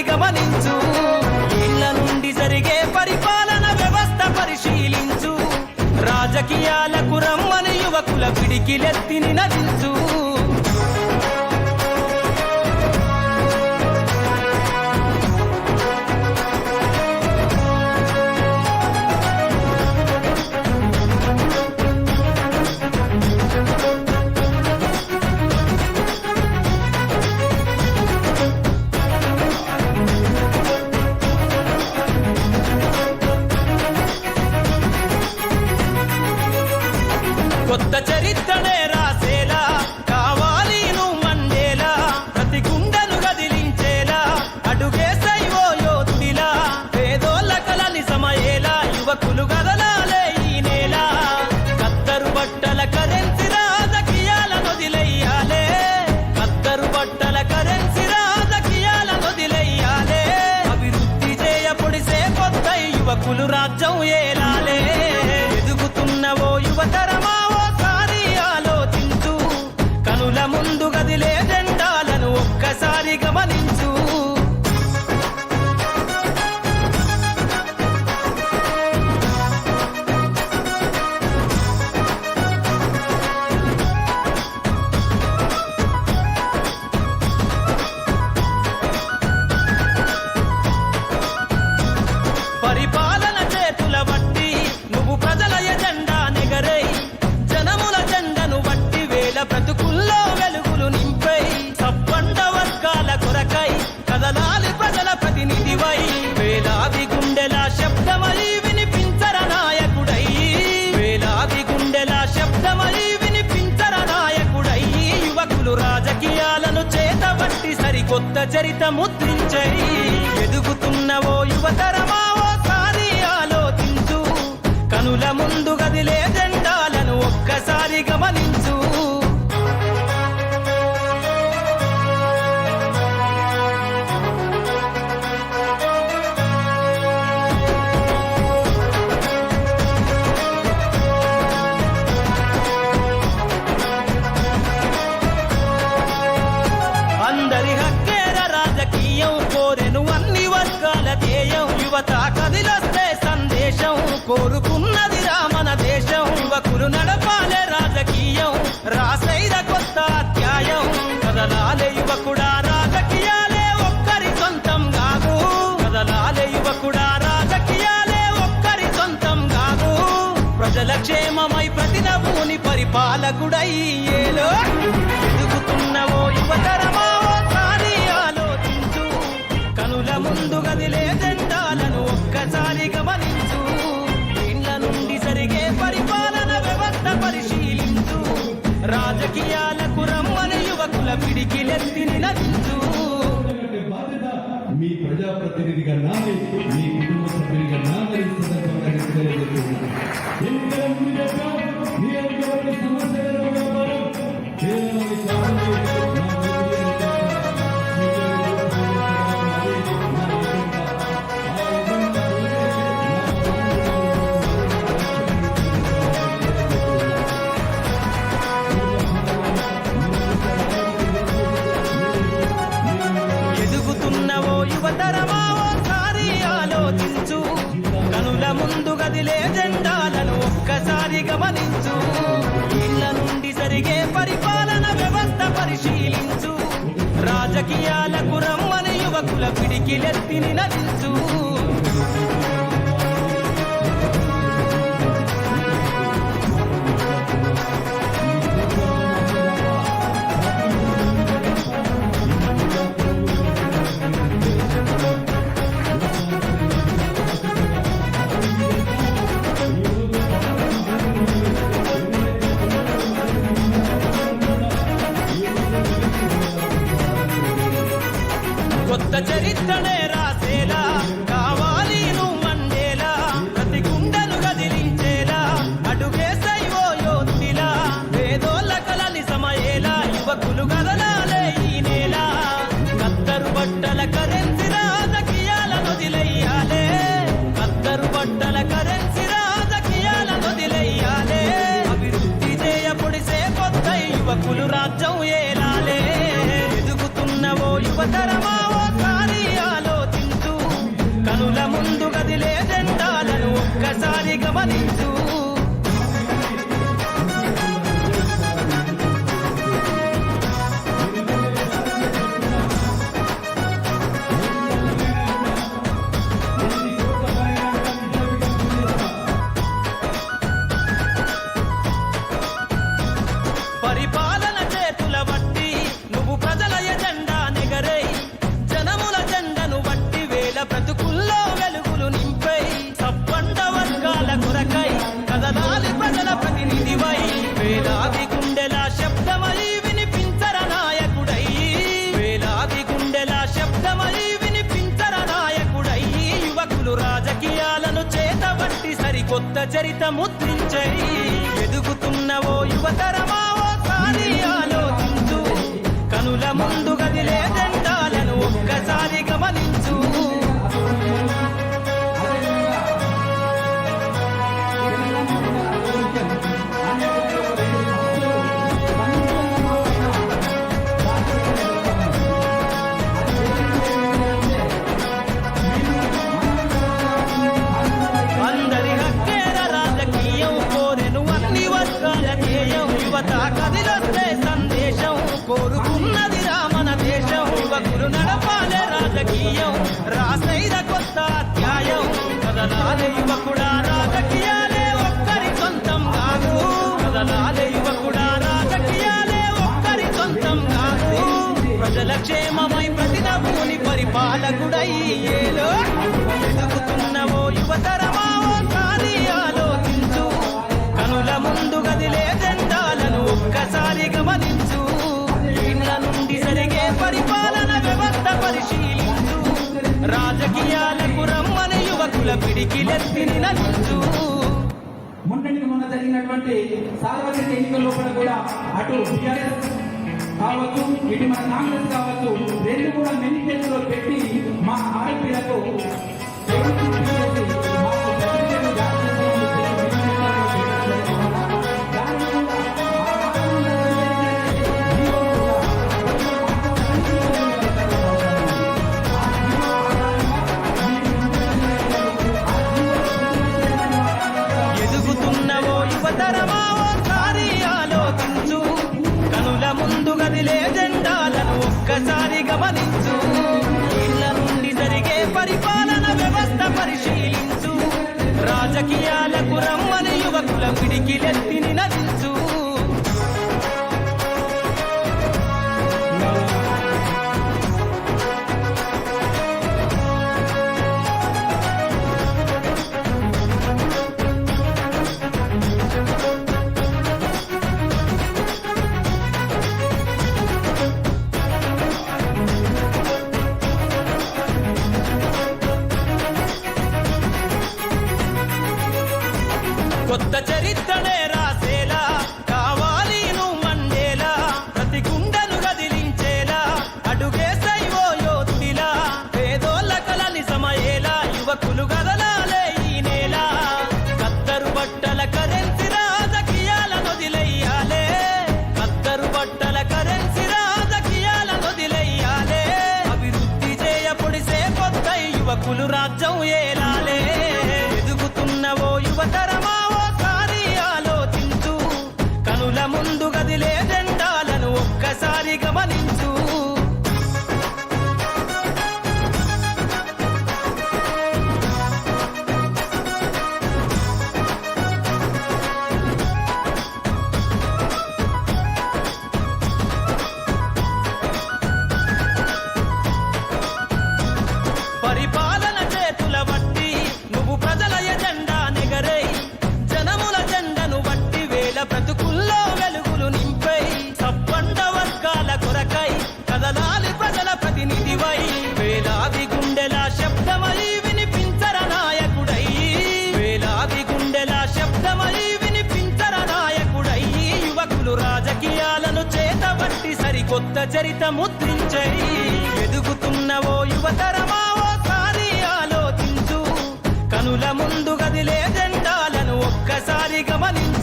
ఒక్కసారి గమనించు. ఇళ్ళ నుండి జరిగే పరిపాలన వ్యవస్థ పరిశీలించు. రాజకీయాలకు రమ్మని యువకుల పిడికిలెత్తిని నదించు కొత్త చరిత్రనే రాసేలా కావాలి నువ్వు మండేలా ప్రతి గుండెను కదిలించేలా అడుగేసై ఓ యోధుడిలా పేదోళ్ళ కలని సమయేలా యువకులు గదలాలే ఈ నేల. కత్తరు బట్టల కరెన్సీ రాజకీయాల నొదిలెయ్యాలే. కత్తరు బట్టల కరెన్సీ రాజకీయాల నొదిలెయ్యాలే. అభివృద్ధి చేయబొడిసే కొత్త యువకులు రాజ్యం ఏలా. ఒక్కసారి గమనించు. చరిత ముద్రించై ఎదుగుతున్నవో యువతరమా ఓసారి ఆలోచించు. కనుల ముందు గదిలే జెండాలను ఒక్కసారి గమనించు. తుమ్న్నది రా మన దేశం. యువకులు నడపాలే రాజకీయం. రాసైద కొత్త అధ్యాయం. కదలాలే యువకుడా రాజకీయాలే ఒక్కరి సొంతం కాదు. కదలాలే యువకుడా రాజకీయాలే ఒక్కరి సొంతం కాదు. ప్రజల క్షేమమై ప్రతి నవ్వుని పరిపాలకుడై ఏలో ఎదుగుతున్నవో యువతరమా ఆలోచించు. కనుల ముందు గదిలే జెండాలను ఒక్కసారిగా రాజకీయాలకు రమ్మని యువకుల పిడికి నెత్తిని నచ్చు మీ ప్రజాప్రతినిధిగా నాది ముందు జెండాలను ఒక్కసారి గమనించు. ఇళ్ళ నుండి జరిగే పరిపాలన వ్యవస్థ పరిశీలించు. రాజకీయాలకు రమ్మని యువకుల పిడికిలెత్తిని నటించు. యుద్ధ చరిత ముద్రించై ఎదుగుతున్న ఓ యువతరమా ఓ ఓసారి ఆలోచించు. కనుల ముందు గదిలే దండాలను ఒక్కసారి గమనించు. వెలగుడయ్యేలో వెలుగుతున్నవో యువతరమా కాని ఆలోచించు. కనుల ముందు గదిలే జెండాలను ఒక్కసారి గమనించు. ఇండ్ల నుండి జరిగే పరిపాలన వ్యవస్థ పరిశీలించు. రాజకీయాలకు రమ్మని యువకుల పిడికిలెత్తి నిలవచ్చు మొన్న జరిగినటువంటి సార్వత్రిక ఎన్నికల కూడా అటు కావచ్చు ఇటు మన కాంగ్రెస్ కావచ్చు రెండు కూడా మెనిఫెస్టోలో పెట్టి మా ఆర్పీలకు పరిశీలించు. రాజకీయాలకు రమ్మని యువకుల పిడికిలెత్తిని నదించు గమని చరిత ముద్రించై ఎదుగుతున్న ఓ యువతరమా ఓసారి ఆలోచించు. కనుల ముందు గదిలే జెండాలను ఒక్కసారి గమనించు.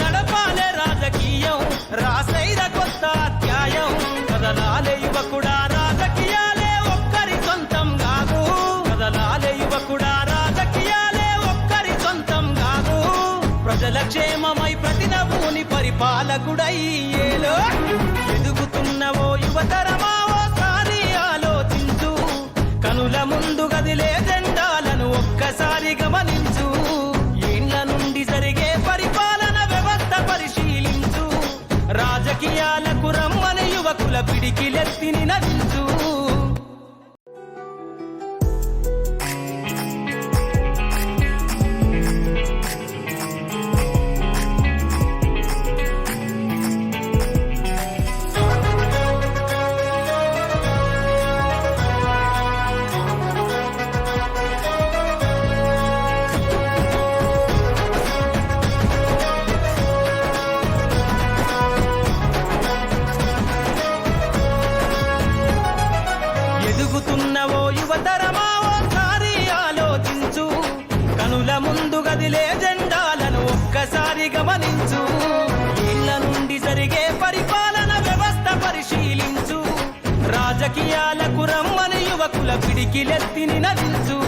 నడపాలే రాజకీయం రాసైన కొత్త అధ్యాయం. కదలాలే యువకుడా రాజకీయాలే ఒక్కరి సొంతం కాదు. కదలాలే యువకుడా రాజకీయాలే ఒక్కరి సొంతం కాదు. ప్రజల క్షేమమై ప్రతి నవ్వుని పరిపాలకుడై ఏలో ఎదుగుతున్నవో యువతరమా ఓసారి ఆలోచించు. కనుల ముందు గదిలే జెండాలను ఒక్కసారి గమనించు. రాజకీయాలకు రమ్మని యువకుల పిడికిలెత్తిని నచ్చు గమనించు. ఇళ్ళ నుండి జరిగే పరిపాలన వ్యవస్థ పరిశీలించు. రాజకీయాలకు రమ్మని యువకుల పిడికిలెత్తిని నదించు